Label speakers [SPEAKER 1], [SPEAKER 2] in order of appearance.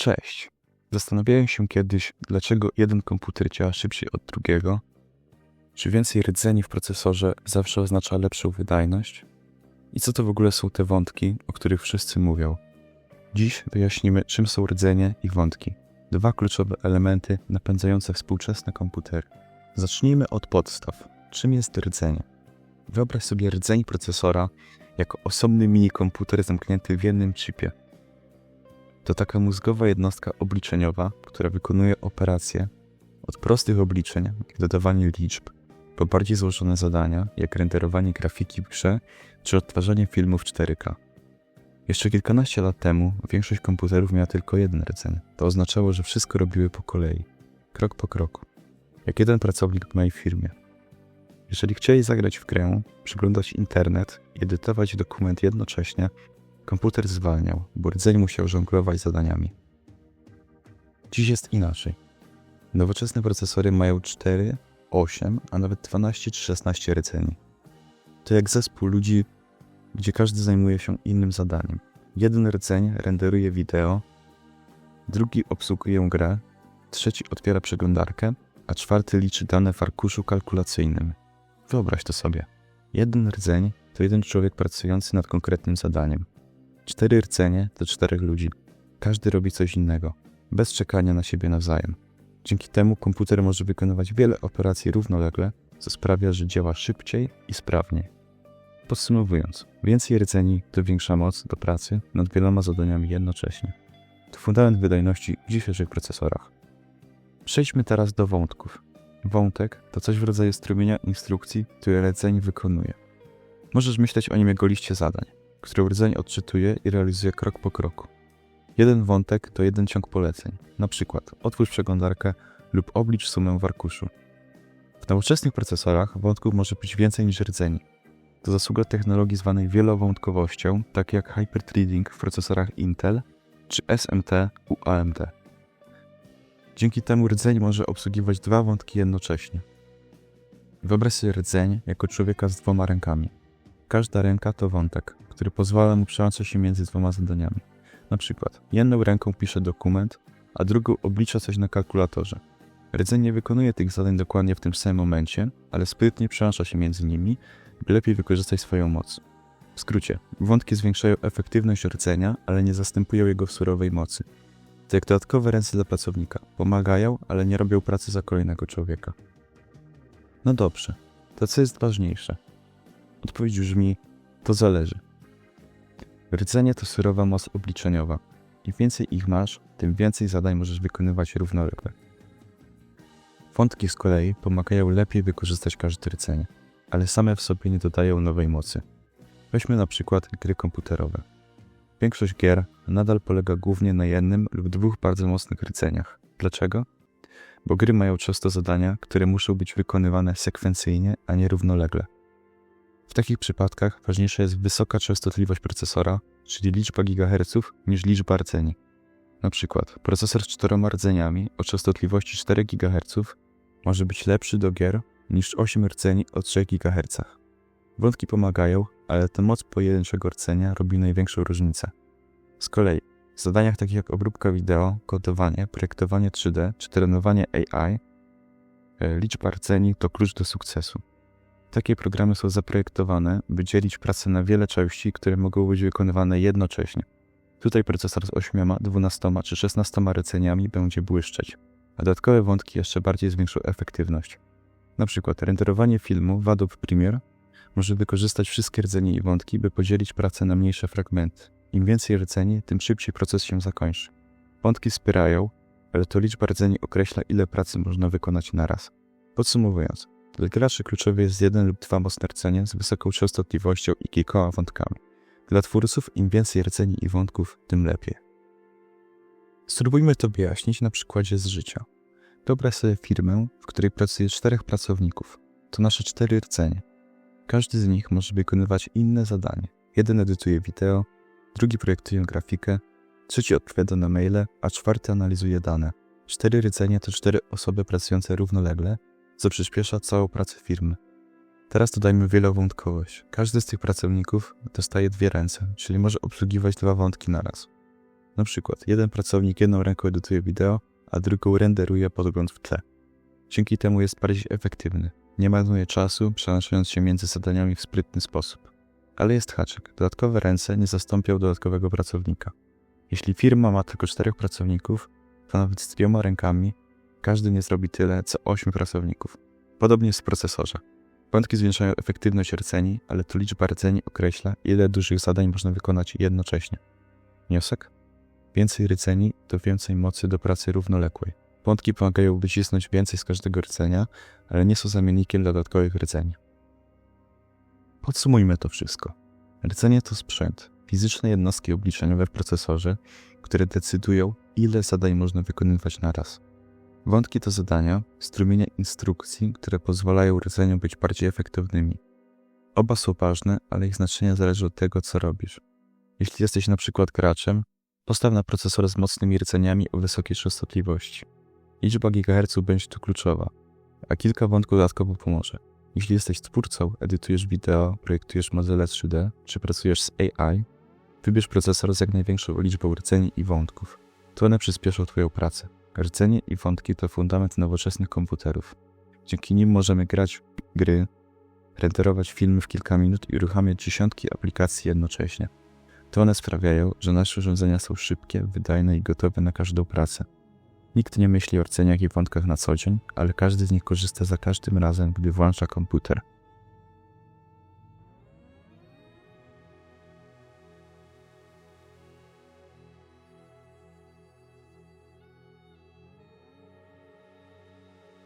[SPEAKER 1] Cześć. Zastanawiałem się kiedyś, dlaczego jeden komputer działa szybciej od drugiego. Czy więcej rdzeni w procesorze zawsze oznacza lepszą wydajność? I co to w ogóle są te wątki, o których wszyscy mówią? Dziś wyjaśnimy, czym są rdzenie i wątki. Dwa kluczowe elementy napędzające współczesne komputery. Zacznijmy od podstaw. Czym jest rdzenie? Wyobraź sobie rdzeń procesora jako osobny mini komputer zamknięty w jednym chipie. To taka mózgowa jednostka obliczeniowa, która wykonuje operacje od prostych obliczeń, jak dodawanie liczb, po bardziej złożone zadania, jak renderowanie grafiki w grze czy odtwarzanie filmów 4K. Jeszcze kilkanaście lat temu większość komputerów miała tylko jeden rdzeń. To oznaczało, że wszystko robiły po kolei, krok po kroku, jak jeden pracownik w mojej firmie. Jeżeli chcieli zagrać w grę, przeglądać internet i edytować dokument jednocześnie, komputer zwalniał, bo rdzeń musiał żonglować zadaniami. Dziś jest inaczej. Nowoczesne procesory mają 4, 8, a nawet 12 czy 16 rdzeni. To jak zespół ludzi, gdzie każdy zajmuje się innym zadaniem. Jeden rdzeń renderuje wideo, drugi obsługuje grę, trzeci otwiera przeglądarkę, a czwarty liczy dane w arkuszu kalkulacyjnym. Wyobraź to sobie. Jeden rdzeń to jeden człowiek pracujący nad konkretnym zadaniem. Cztery rdzenie to czterech ludzi. Każdy robi coś innego, bez czekania na siebie nawzajem. Dzięki temu komputer może wykonywać wiele operacji równolegle, co sprawia, że działa szybciej i sprawniej. Podsumowując, więcej rdzeni to większa moc do pracy nad wieloma zadaniami jednocześnie. To fundament wydajności w dzisiejszych procesorach. Przejdźmy teraz do wątków. Wątek to coś w rodzaju strumienia instrukcji, które rdzeń wykonuje. Możesz myśleć o nim jako liście zadań, które rdzeń odczytuje i realizuje krok po kroku. Jeden wątek to jeden ciąg poleceń, na przykład otwórz przeglądarkę lub oblicz sumę w arkuszu. W nowoczesnych procesorach wątków może być więcej niż rdzeni. To zasługa technologii zwanej wielowątkowością, tak jak hyperthreading w procesorach Intel czy SMT u AMD. Dzięki temu rdzeń może obsługiwać dwa wątki jednocześnie. Wyobraź sobie rdzeń jako człowieka z dwoma rękami. Każda ręka to wątek, który pozwala mu przełączać się między dwoma zadaniami. Na przykład, jedną ręką pisze dokument, a drugą oblicza coś na kalkulatorze. Rdzeń nie wykonuje tych zadań dokładnie w tym samym momencie, ale sprytnie przełącza się między nimi, by lepiej wykorzystać swoją moc. W skrócie, wątki zwiększają efektywność rdzenia, ale nie zastępują jego surowej mocy. To jak dodatkowe ręce dla pracownika. Pomagają, ale nie robią pracy za kolejnego człowieka. No dobrze, to co jest ważniejsze? Odpowiedź brzmi, to zależy. Rdzenie to surowa moc obliczeniowa. Im więcej ich masz, tym więcej zadań możesz wykonywać równolegle. Wątki z kolei pomagają lepiej wykorzystać każde rdzenie, ale same w sobie nie dodają nowej mocy. Weźmy na przykład gry komputerowe. Większość gier nadal polega głównie na jednym lub dwóch bardzo mocnych rdzeniach. Dlaczego? Bo gry mają często zadania, które muszą być wykonywane sekwencyjnie, a nie równolegle. W takich przypadkach ważniejsza jest wysoka częstotliwość procesora, czyli liczba gigaherców, niż liczba rdzeni. Na przykład procesor z czteroma rdzeniami o częstotliwości 4 GHz może być lepszy do gier niż 8 rdzeni o 3 GHz. Wątki pomagają, ale to moc pojedynczego rdzenia robi największą różnicę. Z kolei w zadaniach takich jak obróbka wideo, kodowanie, projektowanie 3D czy trenowanie AI, liczba rdzeni to klucz do sukcesu. Takie programy są zaprojektowane, by dzielić pracę na wiele części, które mogą być wykonywane jednocześnie. Tutaj procesor z 8, 12 czy 16 rdzeniami będzie błyszczeć, a dodatkowe wątki jeszcze bardziej zwiększą efektywność. Na przykład renderowanie filmu w Adobe Premiere może wykorzystać wszystkie rdzenie i wątki, by podzielić pracę na mniejsze fragmenty. Im więcej rdzeni, tym szybciej proces się zakończy. Wątki wspierają, ale to liczba rdzeni określa, ile pracy można wykonać naraz. Podsumowując, dla graczy kluczowy jest jeden lub dwa mocne rdzenie z wysoką częstotliwością i kilkoma wątkami. Dla twórców im więcej rdzeni i wątków, tym lepiej. Spróbujmy to wyjaśnić na przykładzie z życia. Wyobraź sobie firmę, w której pracuje czterech pracowników. To nasze cztery rdzenie. Każdy z nich może wykonywać inne zadanie. Jeden edytuje wideo, drugi projektuje grafikę, trzeci odpowiada na maile, a czwarty analizuje dane. Cztery rdzenie to cztery osoby pracujące równolegle, co przyspiesza całą pracę firmy. Teraz dodajmy wielowątkowość. Każdy z tych pracowników dostaje dwie ręce, czyli może obsługiwać dwa wątki naraz. Na przykład jeden pracownik jedną ręką edytuje wideo, a drugą renderuje podgląd w tle. Dzięki temu jest bardziej efektywny. Nie marnuje czasu, przenosząc się między zadaniami w sprytny sposób. Ale jest haczyk. Dodatkowe ręce nie zastąpią dodatkowego pracownika. Jeśli firma ma tylko czterech pracowników, to nawet z dwiema rękami każdy nie zrobi tyle, co ośmiu pracowników. Podobnie jest w procesorze. Wątki zwiększają efektywność rdzeni, ale to liczba rdzeni określa, ile dużych zadań można wykonać jednocześnie. Wniosek? Więcej rdzeni to więcej mocy do pracy równoległej. Wątki pomagają wycisnąć więcej z każdego rdzenia, ale nie są zamiennikiem dodatkowych rdzeni. Podsumujmy to wszystko. Rdzenie to sprzęt, fizyczne jednostki obliczeniowe w procesorze, które decydują, ile zadań można wykonywać na raz. Wątki to zadania, strumienie instrukcji, które pozwalają rdzeniom być bardziej efektywnymi. Oba są ważne, ale ich znaczenie zależy od tego, co robisz. Jeśli jesteś na przykład graczem, postaw na procesor z mocnymi rdzeniami o wysokiej częstotliwości. Liczba gigaherców będzie tu kluczowa, a kilka wątków dodatkowo pomoże. Jeśli jesteś twórcą, edytujesz wideo, projektujesz modele 3D, czy pracujesz z AI, wybierz procesor z jak największą liczbą rdzeni i wątków. To one przyspieszą Twoją pracę. Rdzenie i wątki to fundament nowoczesnych komputerów. Dzięki nim możemy grać gry, renderować filmy w kilka minut i uruchamiać dziesiątki aplikacji jednocześnie. To one sprawiają, że nasze urządzenia są szybkie, wydajne i gotowe na każdą pracę. Nikt nie myśli o rdzeniach i wątkach na co dzień, ale każdy z nich korzysta za każdym razem, gdy włącza komputer.